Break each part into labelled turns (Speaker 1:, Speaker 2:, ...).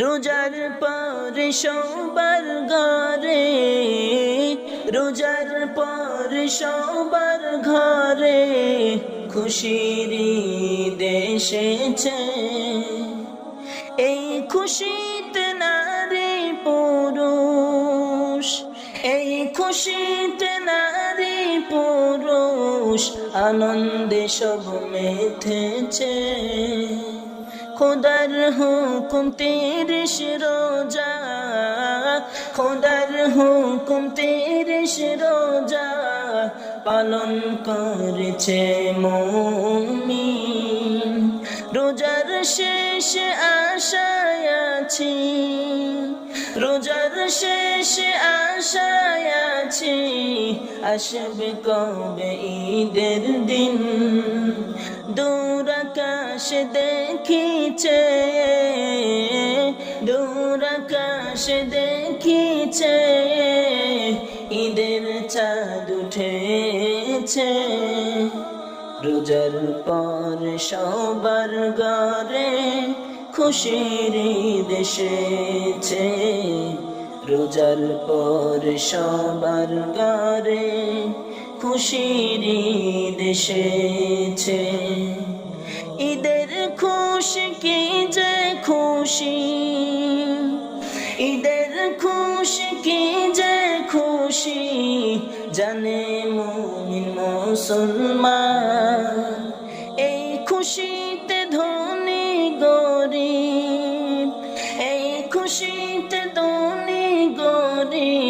Speaker 1: রোজার পর সবার ঘরে, রোজার পর সবার ঘরে খুশির দেশেছে এই খুশিতে নারী পুরুষ, এই খুশিতে নারী পুরুষ আনন্দে সব মেথেছে খোদার হুকুম তিরিশ রোজা, খোদার হুকুম তিরিশ রোজা পালন করেছে মমিন। রোজার শেষ আশায় আছি, রোজার শেষ আশায় আছি, আসবে কবে ঈদের দিন। দূর আকাশ দেখিছে, দূর আকাশ দেখিছে, ঈদের চাঁদ উঠেছে। রোজার পর সবার ঘরে খুশির দেশেছে রোজার পর সবার ঘরে খুশির দেশেছে ঈদের খুশি কি যে খুশি? ঈদের খুশি কি যে খুশি? জানে মুমিন মুসলমান, এই খুশিতে ধনী গরিব, এই খুশিতে ধনী গরিব।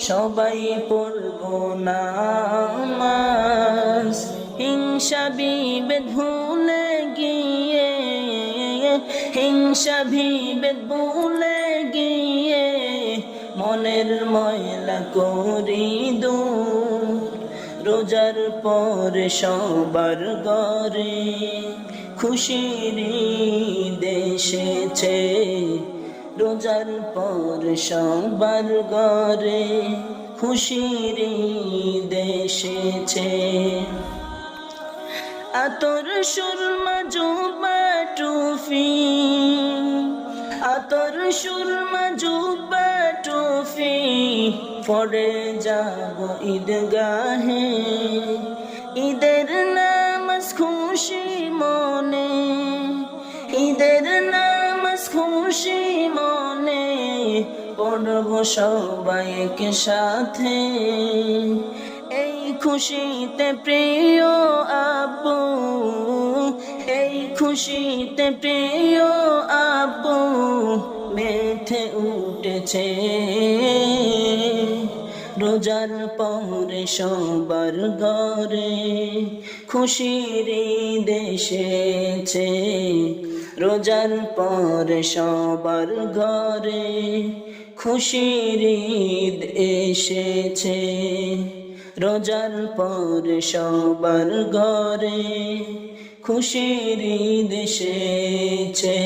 Speaker 1: সবাই পড়ব নামাজ। হিংসা বিভেদ ভুলে গিয়ে, হিংসা বিভেদ ভুলে গিয়ে, মনের ময়লা করি দু রোজার পর সবার ঘরে খুশির দেশেছে রোজার পর সবার ঘরে খুশির দেশেছে আতর সুরমা জুবা টুফি, আতর সুরমা জুবা টুফি, পরে যাব ঈদগাহে। ঈদের নামাজ খুশি মনে, ঈদের নামাজ খুশি পড়ব সবাইকে সাথে এই খুশিতে প্রিয় আপু, এই খুশিতে প্রিয় আপু মেথে উঠেছে। রোজার পরে সবার ঘরে খুশির দেশেছে রোজার পরে সবার ঘরে খুশির ঈদ এসেছে। রোজার পর সবার ঘরে খুশির দেশেছে